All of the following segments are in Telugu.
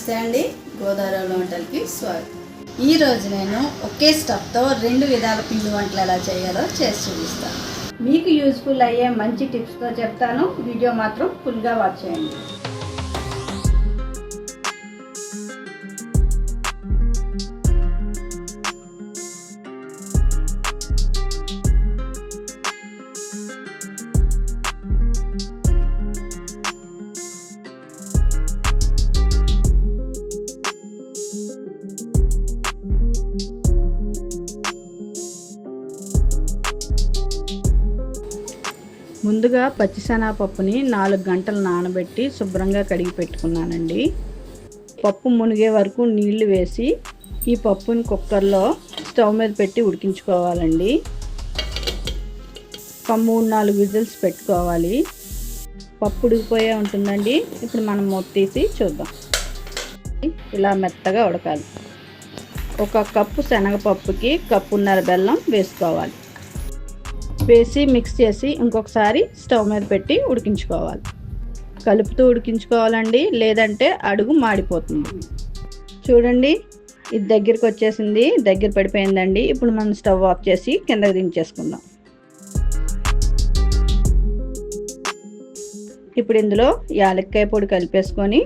నమస్తే అండి. గోదావరి వంటలకి స్వాగతం. ఈరోజు నేను ఒకే స్టఫ్తో రెండు విధాల పిండి వంటలు ఎలా చేయాలో చేసి చూపిస్తాను. మీకు యూజ్ఫుల్ అయ్యే మంచి టిప్స్తో చెప్తాను. వీడియో మాత్రం ఫుల్గా వాచ్ చేయండి. ముందుగా పచ్చిశనగపప్పుని నాలుగు గంటలు నానబెట్టి శుభ్రంగా కడిగి పెట్టుకున్నానండి. పప్పు మునిగే వరకు నీళ్ళు వేసి ఈ పప్పుని కుక్కర్లో స్టవ్ మీద పెట్టి ఉడికించుకోవాలండి. ఒక మూడు నాలుగు విజిల్స్ పెట్టుకోవాలి. పప్పు ఉడికిపోయే ఉంటుందండి. ఇప్పుడు మనం మూత తీసి చూద్దాం. ఇలా మెత్తగా ఉడకాలి. ఒక కప్పు శనగపప్పుకి కప్పున్నర బెల్లం వేసుకోవాలి. వేసి మిక్స్ చేసి ఇంకొకసారి స్టవ్ మీద పెట్టి ఉడికించుకోవాలి. కలుపుతూ ఉడికించుకోవాలండి లేదంటే అడుగు మాడిపోతుంది. చూడండి ఇది దగ్గరికి వచ్చేసింది దగ్గర పడిపోయిందండి. ఇప్పుడు మనం స్టవ్ ఆఫ్ చేసి కిందకి దించేసుకుందాం. ఇప్పుడు ఇందులో యాలక్కాయ పొడి కలిపేసుకొని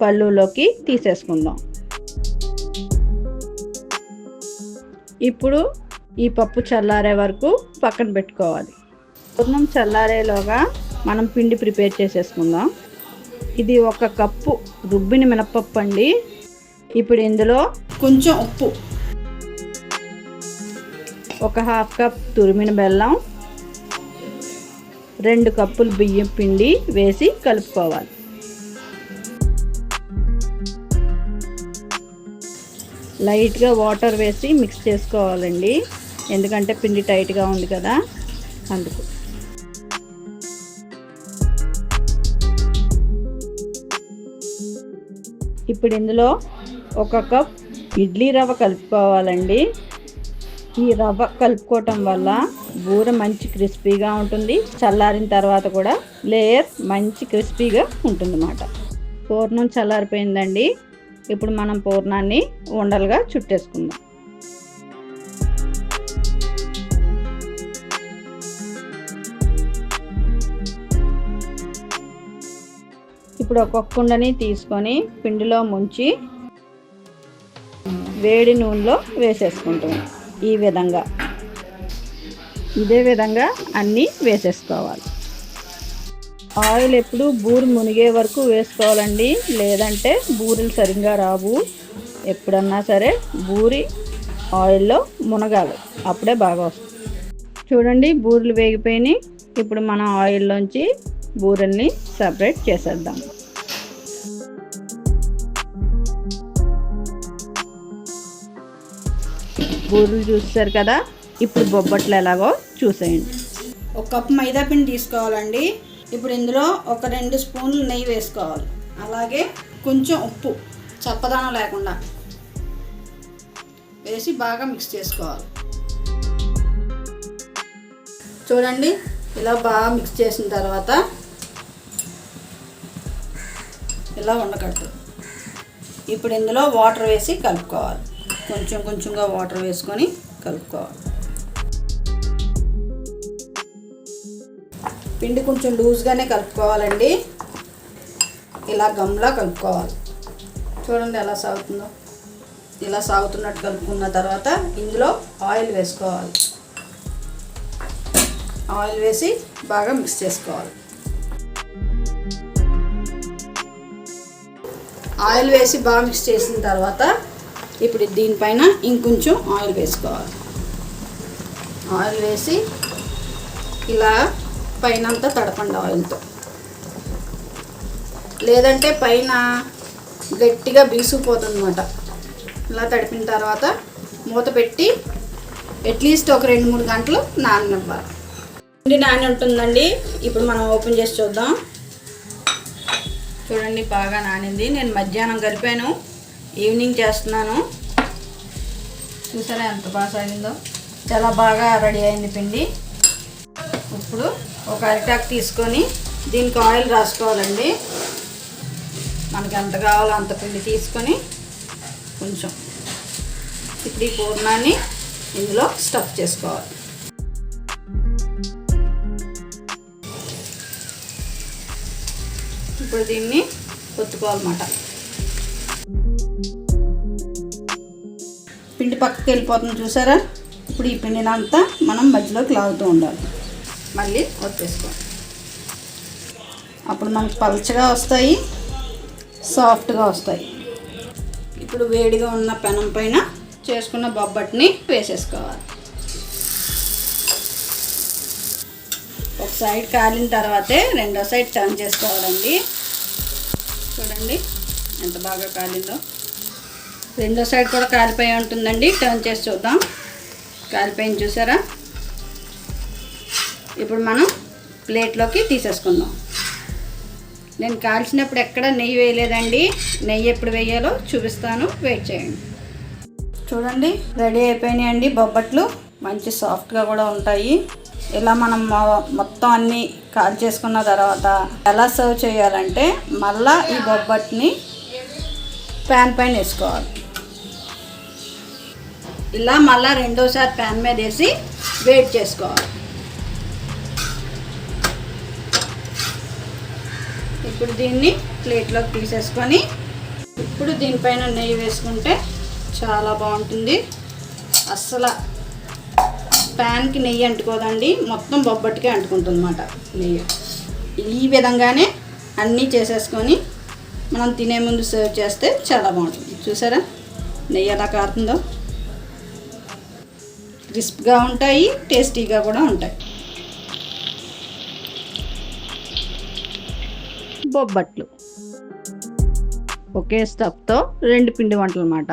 పళ్ళులోకి తీసేసుకుందాం. ఇప్పుడు ఈ పప్పు చల్లారే వరకు పక్కన పెట్టుకోవాలి. పూర్ణం చల్లారేలోగా మనం పిండి ప్రిపేర్ చేసేసుకుందాం. ఇది ఒక కప్పు రుబ్బిన మినపప్పు అండి. ఇప్పుడు ఇందులో కొంచెం ఉప్పు. ఒక హాఫ్ కప్ తురిమిన బెల్లం. రెండు కప్పులు బియ్యం పిండి వేసి కలుపుకోవాలి. లైట్గా వాటర్ వేసి మిక్స్ చేసుకోవాలండి. ఎందుకంటే పిండి టైట్గా ఉంది కదా అందుకు. ఇప్పుడు ఇందులో ఒక కప్ ఇడ్లీ రవ్వ కలుపుకోవాలండి. ఈ రవ్వ కలుపుకోవటం వల్ల బూర మంచి క్రిస్పీగా ఉంటుంది. చల్లారిన తర్వాత కూడా లేయర్ మంచి క్రిస్పీగా ఉంటుందన్నమాట. పూర్ణం చల్లారిపోయిందండి. ఇప్పుడు మనం పూర్ణాన్ని ఉండలుగా చుట్టేసుకుందాం. ఇప్పుడు ఒక్కొక్క కుండని తీసుకొని పిండిలో ముంచి వేడి నూనెలో వేసేసుకుంటాం ఈ విధంగా. ఇదే విధంగా అన్నీ వేసేసుకోవాలి. ఆయిల్ ఎప్పుడు బూరి మునిగే వరకు వేసుకోవాలండి. లేదంటే బూరెలు సరిగ్గా రావు. ఎప్పుడన్నా సరే బూరి ఆయిల్లో మునగాలి. అప్పుడే బాగా వస్తుంది. చూడండి బూరెలు వేగిపోయినాయి. ఇప్పుడు మనం ఆయిల్లోంచి బూరెల్ని సపరేట్ చేసేద్దాం. బూరెలు చూస్తారు కదా? ఇప్పుడు బొబ్బట్లు ఎలాగో చూసేయండి. ఒక కప్ మైదా పిండి తీసుకోవాలండి. ఇప్పుడు ఇందులో ఒక రెండు స్పూన్లు నెయ్యి వేసుకోవాలి. అలాగే కొంచెం ఉప్పు చప్పదనం లేకుండా వేసి బాగా మిక్స్ చేసుకోవాలి. చూడండి ఇలా బాగా మిక్స్ చేసిన తర్వాత ఇలా ఉండకట్టు ఇప్పుడు ఇందులో వాటర్ వేసి కలుపుకోవాలి. కొంచెం కొంచెంగా వాటర్ వేసుకొని కలుపుకోవాలి. పిండి కొంచెం లూజ్గానే కలుపుకోవాలండి. ఇలా గమ్లా కలుపుకోవాలి. చూడండి ఎలా సాగుతుందో. ఇలా సాగుతున్నట్టు కలుపుకున్న తర్వాత ఇందులో ఆయిల్ వేసుకోవాలి. ఆయిల్ వేసి బాగా మిక్స్ చేసుకోవాలి. ఆయిల్ వేసి బాగా మిక్స్ చేసిన తర్వాత ఇప్పుడు దీనిపైన ఇంకొంచెం ఆయిల్ వేసుకోవాలి. ఆయిల్ వేసి ఇలా పైన అంతా తడపండి ఆయిల్తో. లేదంటే పైన గట్టిగా బీసుకుపోతుంది అనమాట ఇలా తడిపిన తర్వాత మూత పెట్టి అట్లీస్ట్ ఒక రెండు మూడు గంటలు నాననివ్వాలి. పిండి నాని ఉంటుందండి ఇప్పుడు మనం ఓపెన్ చేసి చూద్దాం. చూడండి బాగా నానింది. నేను మధ్యాహ్నం కలిపాను. ఈవినింగ్ చేస్తున్నాను. చూసారా ఎంత బాగా సాగిందో? చాలా బాగా రెడీ అయింది పిండి. ఇప్పుడు ఒక అరిటాకు తీసుకొని దీనికి ఆయిల్ రాసుకోవాలండి. మనకి ఎంత కావాలో అంత పిండి తీసుకొని కొంచెం ఇప్పుడు ఈ పూర్ణాన్ని ఇందులో స్టఫ్ చేసుకోవాలి. ఇప్పుడు దీన్ని ఒత్తుకోవాలన్నమాట పిండి పక్కకి వెళ్ళిపోతుంది చూసారా? ఇప్పుడు ఈ పిండిని అంతా మనం మధ్యలోకి లాగుతూ ఉండాలి. మళ్ళీ ఒత్తేసుకోవాలి. అప్పుడు మనకు పలచగా వస్తాయి సాఫ్ట్గా వస్తాయి. ఇప్పుడు వేడిగా ఉన్న పెనం పైన చేసుకున్న బొబ్బట్ని వేసేసుకోవాలి. ఒక సైడ్ కాలిన తర్వాతే రెండో సైడ్ టర్న్ చేసుకోవాలండి. చూడండి. ఎంత బాగా కాలిందో. రెండో సైడ్ కూడా కాలిపోయి ఉంటుందండి. టర్న్ చేసి చూద్దాం. కాలిపోయింది చూసారా? ఇప్పుడు మనం ప్లేట్లోకి తీసేసుకుందాం. నేను కాల్చినప్పుడు ఎక్కడ నెయ్యి వేయలేదండి. నెయ్యి ఎప్పుడు వేయాలో చూపిస్తాను. వెయిట్ చేయండి. చూడండి. రెడీ అయిపోయినాయండి బొబ్బట్లు. మంచి సాఫ్ట్గా కూడా ఉంటాయి. ఇలా మనం మొత్తం అన్నీ కాల్ చేసుకున్న తర్వాత ఎలా సర్వ్ చేయాలంటే మళ్ళా ఈ బొబ్బట్ని ప్యాన్ పైన వేసుకోవాలి. ఇలా మళ్ళా రెండోసారి ప్యాన్ మీద వేసి వేడి చేసుకోవాలి. ఇప్పుడు దీన్ని ప్లేట్లోకి తీసేసుకొని ఇప్పుడు దీనిపైన నెయ్యి వేసుకుంటే చాలా బాగుంటుంది. అస్సలు ప్యాన్కి నెయ్యి అంటుకోదండి. మొత్తం బొబ్బట్టుకే అంటుకుంటుంది అనమాట నెయ్యి. ఈ విధంగానే అన్నీ చేసేసుకొని మనం తినే ముందు సర్వ్ చేస్తే చాలా బాగుంటుంది. చూసారా? నెయ్యి ఎలా కారుతుందో? క్రిస్ప్గా ఉంటాయి టేస్టీగా కూడా ఉంటాయి. బొబ్బట్లు. ఒకే స్టఫ్తో రెండు పిండి వంటలు అన్నమాట